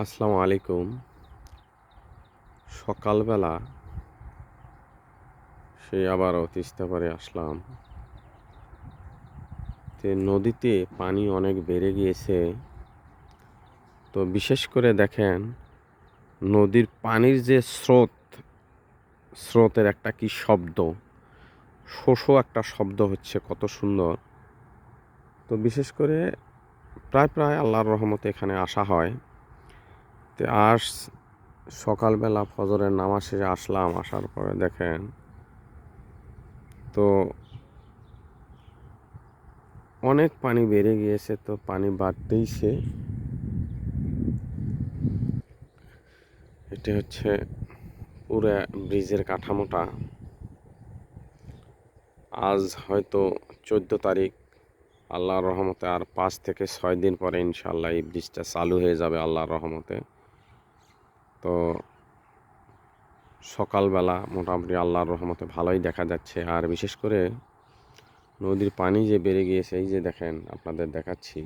আসসালামু আলাইকুম। সকালবেলা সেই আবারও তিস্তা পারে আসলাম। তে নদীতে পানি অনেক বেড়ে গিয়েছে। তো বিশেষ করে দেখেন, নদীর পানির যে স্রোত, স্রোতের একটা কি শব্দ, শোষো একটা শব্দ হচ্ছে কত সুন্দর। তো বিশেষ করে প্রায় প্রায় আল্লাহর রহমতে এখানে আসা হয়। তো আস, সকালবেলা ফজরের নামাজ শেষে আসলাম, আসার পরে দেখেন তো অনেক পানি বেড়ে গিয়েছে তো পানি বাড়তেইছে এটা হচ্ছে পুরো ব্রিজের কাঠামোটা। আজ হয়তো চোদ্দ তারিখ, আল্লাহর রহমতে আর পাঁচ থেকে ছয় দিন পরে ইনশাল্লাহ এই ব্রিজটা চালু হয়ে যাবে আল্লাহর রহমতে। তো সকালবেলা মোটামুটি আল্লাহর রহমতে ভালোই দেখা যাচ্ছে। আর বিশেষ করে নদীর পানি যে বেড়ে গিয়েছে, এই যে দেখেন আপনাদের দেখাচ্ছি,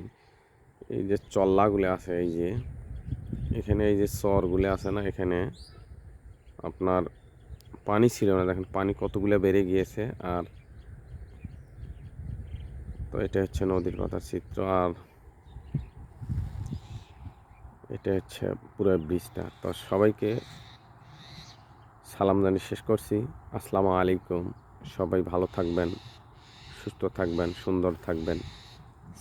এই যে চল্লাগুলো আছে, এই যে এখানে এই যে চরগুলো আছে না, এখানে আপনার পানি ছিল না, দেখেন পানি কতগুলো বেড়ে গিয়েছে। আর তো এটা হচ্ছে নদীর পাতার চিত্র। আর এটা হচ্ছে পুরো ব্রিজটা। তো সবাইকে সালাম জানিয়ে শেষ করছি। আসসালামু আলাইকুম। সবাই ভালো থাকবেন, সুস্থ থাকবেন, সুন্দর থাকবেন।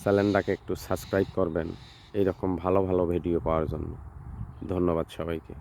চ্যানেলটাকে একটু সাবস্ক্রাইব করবেন, এইরকম ভালো ভালো ভিডিও পাওয়ার জন্য। ধন্যবাদ সবাইকে।